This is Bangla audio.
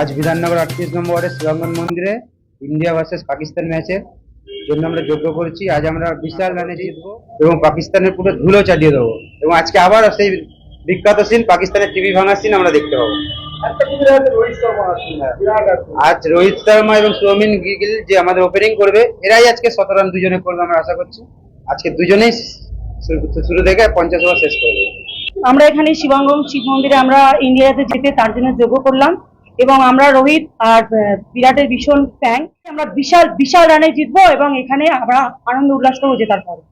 আজ বিধাননগর আটত্রিশ নম্বর ওয়ার্ডের শ্রীরঙ্গন মন্দিরে ইন্ডিয়া ভার্সেস পাকিস্তান ম্যাচে জন্য আমরা যোগ্য করেছি। আজ আমরা বিশাল রানে জিতবো এবং পাকিস্তানের পুরো ধুলো চালিয়ে দেবো। এবং আজকে আবার সেই বিখ্যাত সিন পাকিস্তানের টিভি ভাঙা সিন আমরা দেখতে পাবো। আজ রোহিত শর্মা এবং সৌমিন গিল যে আমাদের ওপেনিং করবে এরাই আজকে শত রান দুজনে করবে আমরা আশা করছি। আজকে দুজনেই শুরু- থেকে পঞ্চাশ ওভার শেষ করবে। আমরা এখানে শিবাঙ্গম শিব মন্দিরে আমরা ইন্ডিয়াতে যেতে তার জন্য যোগ্য করলাম এবং আমরা রোহিত আর আহ, বিরাটের ভীষণ ফ্যান আমরা বিশাল বিশাল রানে জিতবো এবং এখানে আমরা আনন্দ উল্লাস করব জেতার পরে।